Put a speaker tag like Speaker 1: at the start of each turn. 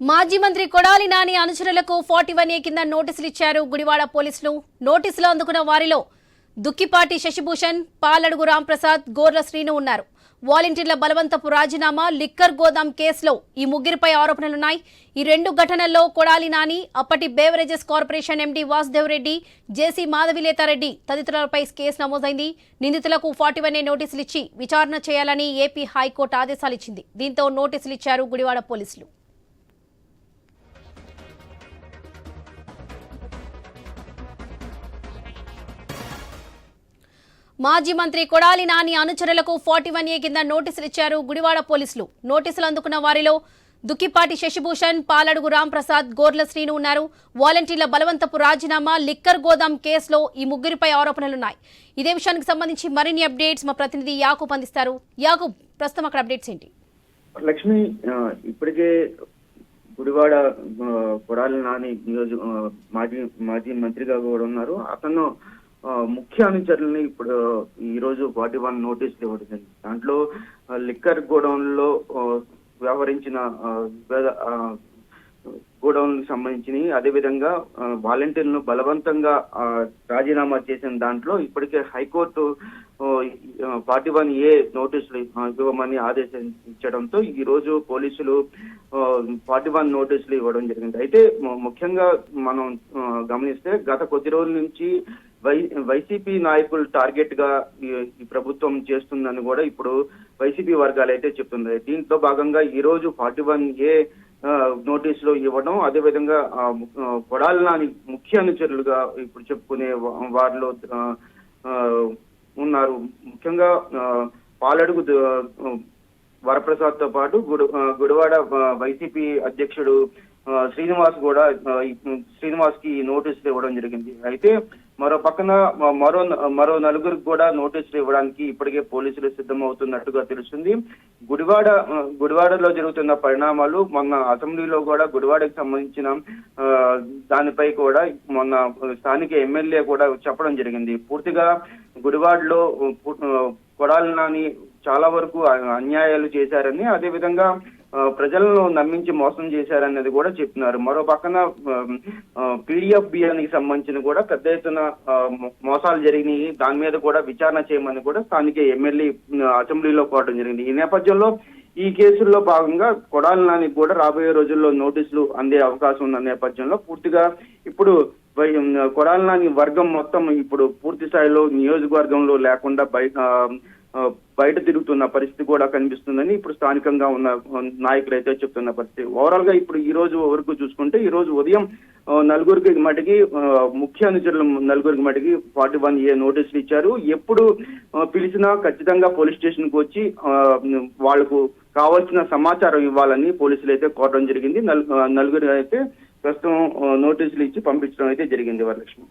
Speaker 1: మాజీ మంత్రి కొడాలి నాని అనుచరులకు ఫార్టీ వన్ ఏ కింద నోటీసులు ఇచ్చారు. గుడివాడ పోలీసులు నోటీసులు అందుకున్న వారిలో దుక్కిపాటి శశిభూషణ్ పాలడుగు రాంప్రసాద్ గోర్ల శ్రీను ఉన్నారు. వాలంటీర్ల బలవంతపు రాజీనామా లిక్కర్ గోదాం కేసులో ఈ ముగ్గురిపై ఆరోపణలున్నాయి. ఈ రెండు ఘటనల్లో కొడాలి నాని అప్పటి beverages corporation MD Vasudev Reddy JC Madhavilatha Reddy తదితరులపై case నమోదైంది. నిందితులకు ఫార్టీ వన్ ఏ నోటీసులు ఇచ్చి విచారణ చేయాలని ఏపీ హైకోర్టు ఆదేశాలు ఇచ్చింది. దీంతో నోటీసులు ఇచ్చారు గుడివాడ పోలీసులు. మాజీ మంత్రి కొడాలి నాని అనుచరులకు ఫార్టీ వన్ ఏ కింద నోటీసులు ఇచ్చారు గుడివాడ పోలీసులు. నోటీసులు అందుకున్న వారిలో దుక్కిపాటి శశిభూషణ్ పాలడుగు రాంప్రసాద్ గోర్ల శ్రీను ఉన్నారు. వాలంటీర్ల బలవంతపు రాజీనామా లిక్కర్ గోదాం కేసులో ఈ ముగ్గురిపై ఆరోపణలున్నాయి. ఇదే విషయానికి సంబంధించి మరిన్ని అప్డేట్స్ మా ప్రతినిధి యాకూబ్ అందిస్తారు. యాకూబ్ ప్రస్తుతం అక్కడ అప్డేట్స్ ఏంటి?
Speaker 2: లక్ష్మి ఇప్పటికే గుడివాడ కొడాలి నాని నియోజక మాజీ మాజీ మంత్రిగా కూడా ఉన్నారు. అతను ముఖ్య అనుచరులని ఇప్పుడు ఈ రోజు ఫార్టీ వన్ నోటీసులు ఇవ్వడం జరిగింది. దాంట్లో లిక్కర్ గోడౌన్లో వ్యవహరించిన గోడౌన్కి సంబంధించినవి సంబంధించి అదేవిధంగా ఆ, వాలంటీర్లను బలవంతంగా రాజీనామా చేసిన దాంట్లో ఇప్పటికే హైకోర్టు ఫార్టీ వన్ ఏ నోటీసులు ఆ, ఇవ్వమని ఆదేశించడంతో ఈ రోజు పోలీసులు ఫార్టీ వన్ నోటీసులు ఇవ్వడం జరిగింది. అయితే ముఖ్యంగా మనం గమనిస్తే గత కొద్ది రోజుల నుంచి వై వైసీపీ నాయకులు టార్గెట్గా ఈ ప్రభుత్వం చేస్తుందని కూడా ఇప్పుడు వైసీపీ వర్గాలు అయితే చెప్తున్నాయి దీంట్లో భాగంగా ఈ రోజు ఫార్టీ వన్ ఏ నోటీస్ నోటీసులు ఇవ్వడం అదేవిధంగా ఆ, కొడాలి నాని ముఖ్య అనుచరులుగా ఇప్పుడు చెప్పుకునే వారిలో ఆ, ఉన్నారు. ముఖ్యంగా ఆ, పాలడుగు వరప్రసాద్తో పాటు గుడు గుడివాడ వైసీపీ అధ్యక్షుడు శ్రీనివాస్ కూడా శ్రీనివాస్కి నోటీసులు ఇవ్వడం జరిగింది. అయితే మరో పక్కన మరో మరో నలుగురికి కూడా నోటీసులు ఇవ్వడానికి ఇప్పటికే పోలీసులు సిద్ధమవుతున్నట్టుగా తెలుస్తుంది. గుడివాడ గుడివాడలో జరుగుతున్న పరిణామాలు మొన్న అసెంబ్లీలో కూడా గుడివాడకి సంబంధించిన ఆ, దానిపై కూడా మొన్న స్థానిక ఎమ్మెల్యే కూడా చెప్పడం జరిగింది. పూర్తిగా గుడివాడలో కొడాలి నాని చాలా వరకు అన్యాయాలు చేశారని అదే విధంగా ప్రజలను నమ్మించి మోసం చేశారనేది కూడా చెప్తున్నారు. మరో పక్కన పీడిఎఫ్ బియ్యానికి సంబంధించిన కూడా పెద్ద ఎత్తున మోసాలు జరిగినాయి. దాని మీద కూడా విచారణ చేయమని కూడా స్థానిక ఎమ్మెల్యే అసెంబ్లీలో కోరడం జరిగింది. ఈ నేపథ్యంలో ఈ కేసుల్లో భాగంగా కొడాల నానికి కూడా రాబోయే రోజుల్లో నోటీసులు అందే అవకాశం ఉన్న నేపథ్యంలో పూర్తిగా ఇప్పుడు వై- నాని వర్గం మొత్తం ఇప్పుడు పూర్తి స్థాయిలో నియోజకవర్గంలో లేకుండా బయట బయట తిరుగుతున్న పరిస్థితి కూడా కనిపిస్తుందని ఇప్పుడు స్థానికంగా ఉన్న నాయకులు అయితే చెప్తున్న పరిస్థితి. ఓవరాల్గా ఇప్పుడు ఈ రోజు వరకు చూసుకుంటే ఈ రోజు ఉదయం నలుగురికి మటుకి ముఖ్య అనుచరులు నలుగురికి మటుకి ఫార్టీ వన్ ఏ నోటీసులు ఇచ్చారు. ఎప్పుడు పిలిచినా ఖచ్చితంగా పోలీస్ స్టేషన్కు వచ్చి వాళ్ళకు కావాల్సిన సమాచారం ఇవ్వాలని పోలీసులు అయితే కోరడం జరిగింది. నలుగురు అయితే ప్రస్తుతం నోటీసులు ఇచ్చి పంపించడం అయితే జరిగింది వరలక్ష్మి.